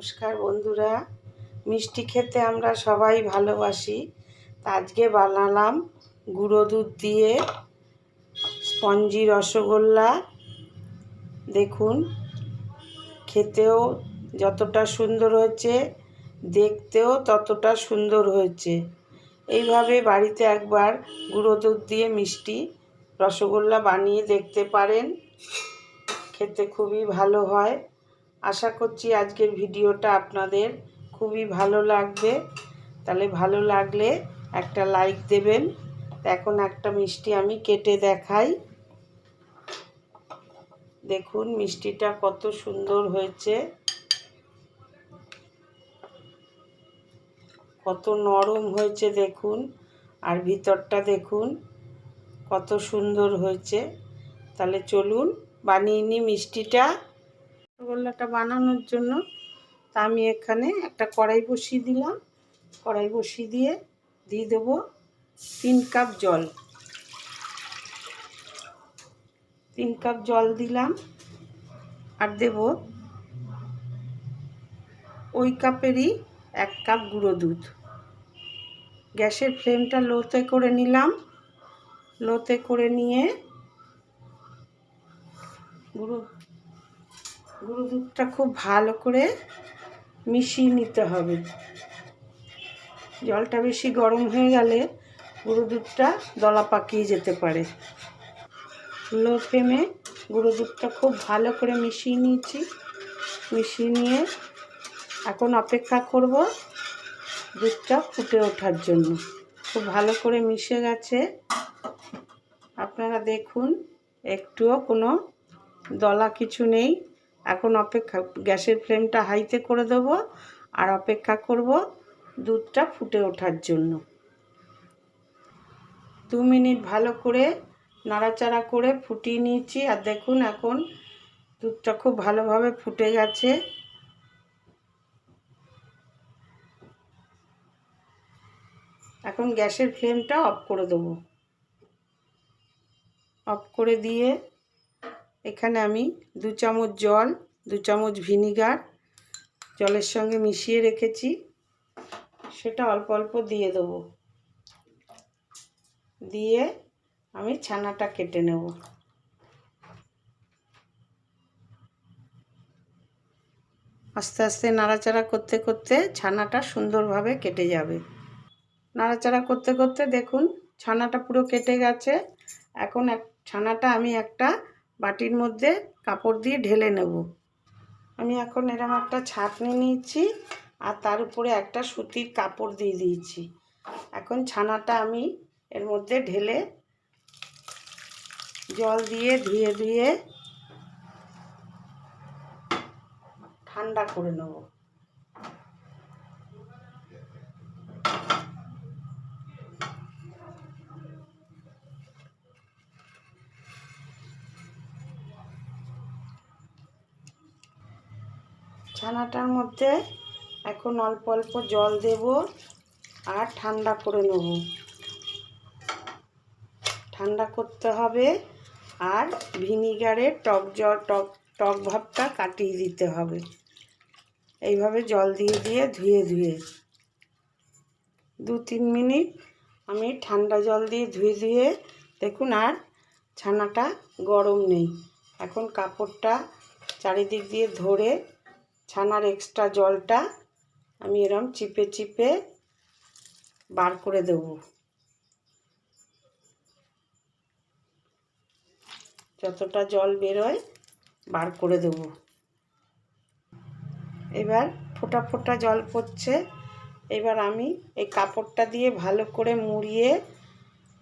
নমস্কার বন্ধুরা। মিষ্টি খেতে আমরা সবাই ভালোবাসি। আজকে বানালাম গুঁড়ো দুধ দিয়ে স্পঞ্জি রসগোল্লা। দেখুন, খেতেও যতটা সুন্দর হয়েছে, দেখতেও ততটা সুন্দর হয়েছে। এইভাবে বাড়িতে একবার গুঁড়ো দুধ দিয়ে মিষ্টি রসগোল্লা বানিয়ে দেখতে পারেন। খেতে খুবই ভালো হয়। আশা করছি আজকের ভিডিওটা আপনাদের খুবই ভালো লাগবে। তাহলে ভালো লাগলে একটা লাইক দেবেন। এখন একটা মিষ্টি আমি কেটে দেখাই। দেখুন মিষ্টিটা কত সুন্দর হয়েছে। কত নরম হয়েছে দেখুন। আর ভিতরটা দেখুন কত সুন্দর হয়েছে। তাহলে চলুন বানিয়ে নিই মিষ্টিটা। রসগোল্লাটা বানানোর জন্য তা আমি এখানে একটা কড়াই বসিয়ে দিলাম। কড়াই বসিয়ে দিয়ে দিয়ে দেবো তিন কাপ জল। তিন কাপ জল দিলাম আর দেব ওই কাপেরই এক কাপ গুঁড়ো দুধ। গ্যাসের ফ্লেমটা লোতে করে নিলাম। লোতে করে নিয়ে গুঁড়ো গুঁড়ো দুধটা খুব ভালো করে মিশিয়ে নিতে হবে। জলটা বেশি গরম হয়ে গেলে গুঁড়ো দুধটা দলা পাকিয়ে যেতে পারে। লো ফ্লেমে গুঁড়ো দুধটা খুব ভালো করে মিশিয়ে নিয়েছি। মিশিয়ে নিয়ে এখন অপেক্ষা করব দুধটা ফুটে ওঠার জন্য। খুব ভালো করে মিশে গেছে। আপনারা দেখুন, একটুও কোনো দলা কিছু নেই। এখন অপেক্ষা, গ্যাসের ফ্লেমটা হাইতে করে দেব আর অপেক্ষা করব দুধটা ফুটে ওঠার জন্য। দু মিনিট ভালো করে নাড়াচাড়া করে ফুটিয়ে নিয়েছি আর দেখুন এখন দুধটা খুব ভালোভাবে ফুটে গেছে। এখন গ্যাসের ফ্লেমটা অফ করে দেবো। অফ করে দিয়ে এখানে আমি দু চামচ জল, দু চামচ ভিনিগার জলের সঙ্গে মিশিয়ে রেখেছি। সেটা অল্প অল্প দিয়ে দেবো। দিয়ে আমি ছানাটা কেটে নেব। আস্তে আস্তে নাড়াচাড়া করতে করতে ছানাটা সুন্দরভাবে কেটে যাবে। নাড়াচাড়া করতে করতে দেখুন, ছানাটা পুরো কেটে গেছে। এখন এক, ছানাটা আমি একটা বাটির মধ্যে কাপড় দিয়ে ঢেলে নেব। আমি এখন এরকম একটা ছাঁকনি নিয়েছি আর তার উপরে একটা সুতির কাপড় দিয়ে দিয়েছি। এখন ছানাটা আমি এর মধ্যে ঢেলে জল দিয়ে ধুয়ে ধুয়ে ঠান্ডা করে নেব। ছানাটার মধ্যে এখন অল্প অল্প জল দেব আর ঠান্ডা করে নেব। ঠান্ডা করতে হবে আর ভিনিগারে টক জল, টক টক ভাবটা কাটিয়ে দিতে হবে। এইভাবে জল দিয়ে দিয়ে ধুয়ে ধুয়ে। দু তিন মিনিট আমি ঠান্ডা জল দিয়ে ধুয়ে ধুয়ে দেখুন আর ছানাটা গরম নেই। এখন কাপড়টা চারিদিক দিয়ে ধরে ছানার এক্সট্রা জলটা আমি এরম চিপে চিপে বার করে দেব। যতটা জল বেরোয় বার করে দেব। এবার ফোটা ফোটা জল পড়ছে। এবার আমি এই কাপড়টা দিয়ে ভালো করে মুড়িয়ে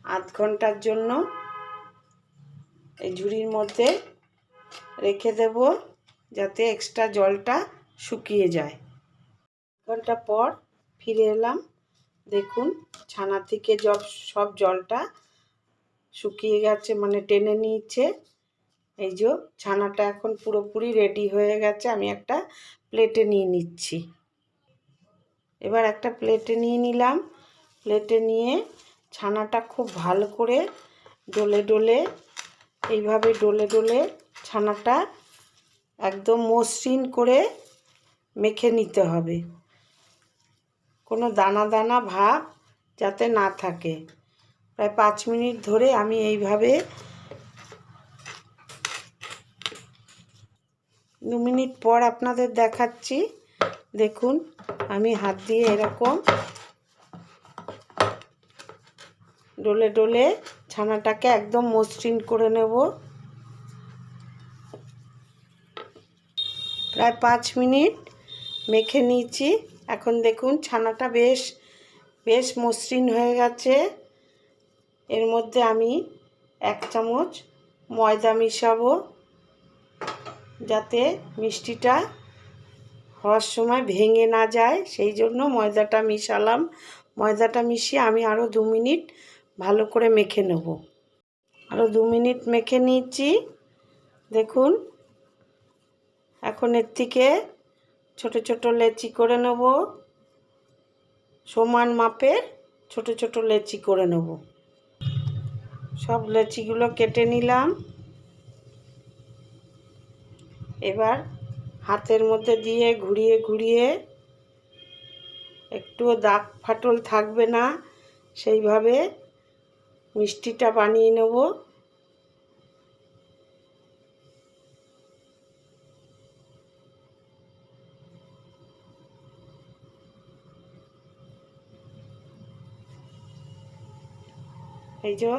আধ ঘণ্টার জন্য এই ঝুড়ির মধ্যে রেখে দেব, যাতে এক্সট্রা জলটা শুকিয়ে যায়। ঘণ্টা পর ফিরে এলাম। দেখুন, ছানা থেকে জব, সব জলটা শুকিয়ে গেছে মানে টেনে নিয়েছে। এই যে ছানাটা এখন পুরোপুরি রেডি হয়ে গেছে, আমি একটা প্লেটে নিয়ে নিচ্ছি। এবার একটা প্লেটে নিয়ে নিলাম। প্লেটে নিয়ে ছানাটা খুব ভালো করে ডলে ডলে, এইভাবে ডলে ডলে ছানাটা একদম মসৃণ করে মেখে নিতে হবে। কোনো দানা দানা ভাব যাতে না থাকে। প্রায় পাঁচ মিনিট ধরে আমি এইভাবে দু মিনিট পর আপনাদের দেখাচ্ছি। দেখুন, আমি হাত দিয়ে এরকম ডলে ডলে ছানাটাকে একদম মসৃণ করে নেব। প্রায় পাঁচ মিনিট মেখে নিয়েছি। এখন দেখুন, ছানাটা বেশ বেশ মসৃণ হয়ে গেছে। এর মধ্যে আমি এক চামচ ময়দা মিশাবো, যাতে মিষ্টিটা হওয়ার সময় ভেঙে না যায়। সেই জন্য ময়দাটা মিশালাম। ময়দাটা মিশিয়ে আমি আরও দু মিনিট ভালো করে মেখে নেব। আরও দু মিনিট মেখে নিয়েছি। দেখুন, এখন এর থেকে ছোট ছোট লেচি করে নেব। সমান মাপের ছোট ছোট লেচি করে নেব। সব লেচিগুলো কেটে নিলাম। এবার হাতের মধ্যে দিয়ে ঘুরিয়ে ঘুরিয়ে একটুও দাগ ফাটল থাকবে না। সেইভাবে মিষ্টিটা বানিয়ে নেব। এই যে,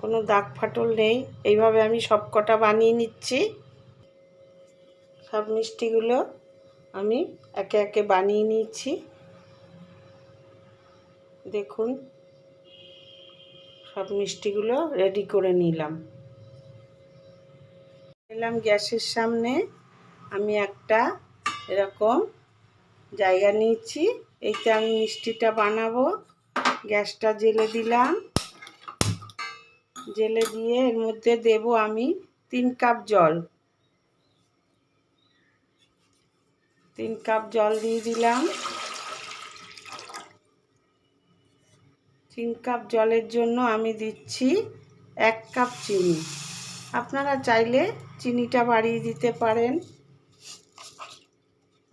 কোনো দাগ ফাটল নেই। এইভাবে আমি সব কটা বানিয়ে নিচ্ছি। সব মিষ্টিগুলো আমি একে একে বানিয়ে নিচ্ছি দেখুন, সব মিষ্টিগুলো রেডি করে নিলাম। এলাম গ্যাসের সামনে। আমি একটা এরকম জায়গা নিয়েছি। এইতে আমি মিষ্টিটা বানাবো। গ্যাসটা জেলে দিলাম। জেলে দিয়ে এর মধ্যে দেব আমি তিন কাপ জল। তিন কাপ জল দিয়ে দিলাম। তিন কাপ জলের জন্য আমি দিচ্ছি এক কাপ চিনি। আপনারা চাইলে চিনিটা বাড়িয়ে দিতে পারেন।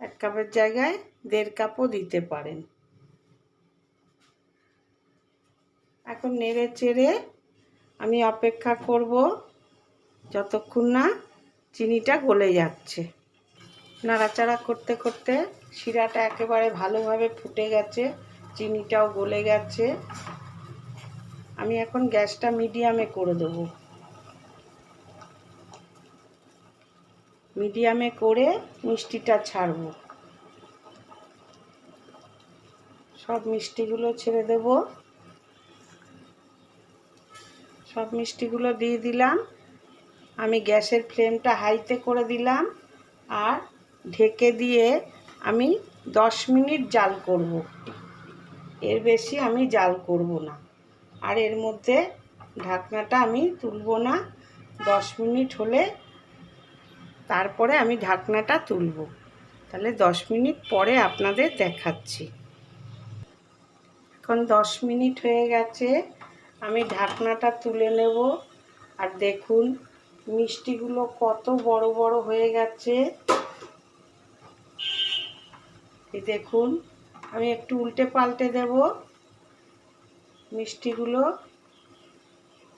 এক কাপের জায়গায় দেড় কাপও দিতে পারেন। এখন নেড়ে চেড়ে আমি অপেক্ষা করব যতক্ষণ না চিনিটা গলে যাচ্ছে। নাড়াচাড়া করতে করতে শিরাটা একেবারে ভালোভাবে ফুটে গেছে, চিনিটাও গলে গেছে। আমি এখন গ্যাসটা মিডিয়ামে করে দেবো। মিডিয়ামে করে মিষ্টিটা ছাড়বো। সব মিষ্টিগুলো ছেড়ে দেব। সব মিষ্টিগুলো দিয়ে দিলাম। আমি গ্যাসের ফ্লেমটা হাইতে করে দিলাম আর ঢেকে দিয়ে আমি দশ মিনিট জাল করব। এর বেশি আমি জাল করব না। আর এর মধ্যে ঢাকনাটা আমি তুলব না। দশ মিনিট হলে তারপরে আমি ঢাকনাটা তুলব। তাহলে দশ মিনিট পরে আপনাদের দেখাচ্ছি। এখন দশ মিনিট হয়ে গেছে। আমি ঢাকনাটা তুলে নেব। আর দেখুন, মিষ্টিগুলো কত বড় বড় হয়ে গেছে। দেখুন, আমি একটু উল্টে পাল্টে দেব মিষ্টিগুলো।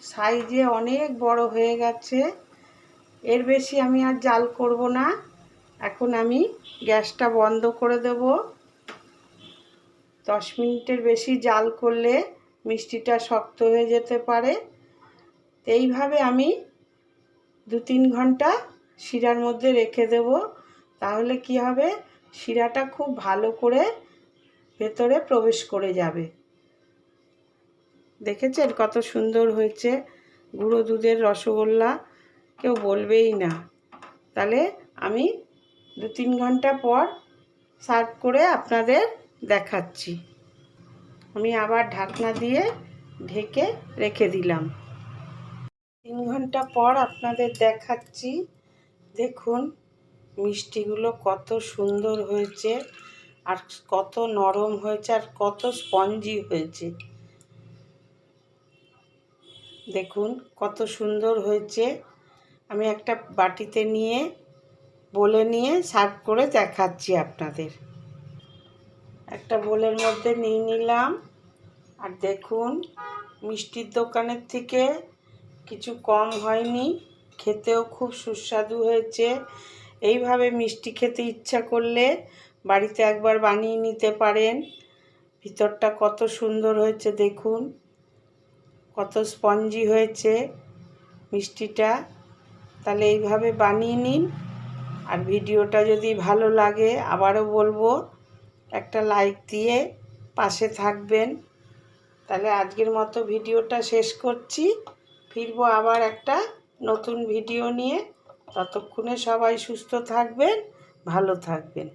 সাইজে অনেক বড় হয়ে গেছে। এর বেশি আমি আর জাল করব না। এখন আমি গ্যাসটা বন্ধ করে দেব। দশ মিনিটের বেশি জাল করলে মিষ্টিটা শক্ত হয়ে যেতে পারে। এইভাবে আমি দু তিন ঘণ্টা শিরার মধ্যে রেখে দেব। তাহলে কি হবে? শিরাটা খুব ভালো করে ভেতরে প্রবেশ করে যাবে। দেখেছেন কত সুন্দর হয়েছে? গুঁড়ো দুধের রসগোল্লা কেউ বলবেই না। তাহলে আমি দু তিন ঘণ্টা পর সার্ভ করে আপনাদের দেখাচ্ছি। আমি আবার ঢাকনা দিয়ে ঢেকে রেখে দিলাম। তিন ঘণ্টা পর আপনাদের দেখাচ্ছি। দেখুন, মিষ্টিগুলো কত সুন্দর হয়েছে আর কত নরম হয়েছে আর কত স্পঞ্জি হয়েছে। দেখুন, কত সুন্দর হয়েছে। আমি একটা বাটিতে নিয়ে, বলে নিয়ে সার্ভ করে দেখাচ্ছি আপনাদের। একটা বোলের মধ্যে নিয়ে নিলাম। আর দেখুন, মিষ্টির দোকানের থেকে কিছু কম হয়নি, খেতেও খুব সুস্বাদু হয়েছে। এইভাবে মিষ্টি খেতে ইচ্ছা করলে বাড়িতে একবার বানিয়ে নিতে পারেন। ভিতরটা কত সুন্দর হয়েছে, দেখুন। কত স্পঞ্জি হয়েছে মিষ্টিটা। তাহলে এইভাবে বানিয়ে নিন। আর ভিডিওটা যদি ভালো লাগে, আবারও বলব, একটা লাইক দিয়ে পাশে থাকবেন। তাহলে আজকের মতো ভিডিওটা শেষ করছি। ফিরবো আবার একটা নতুন ভিডিও নিয়ে। ততক্ষণে সবাই সুস্থ থাকবেন, ভালো থাকবেন।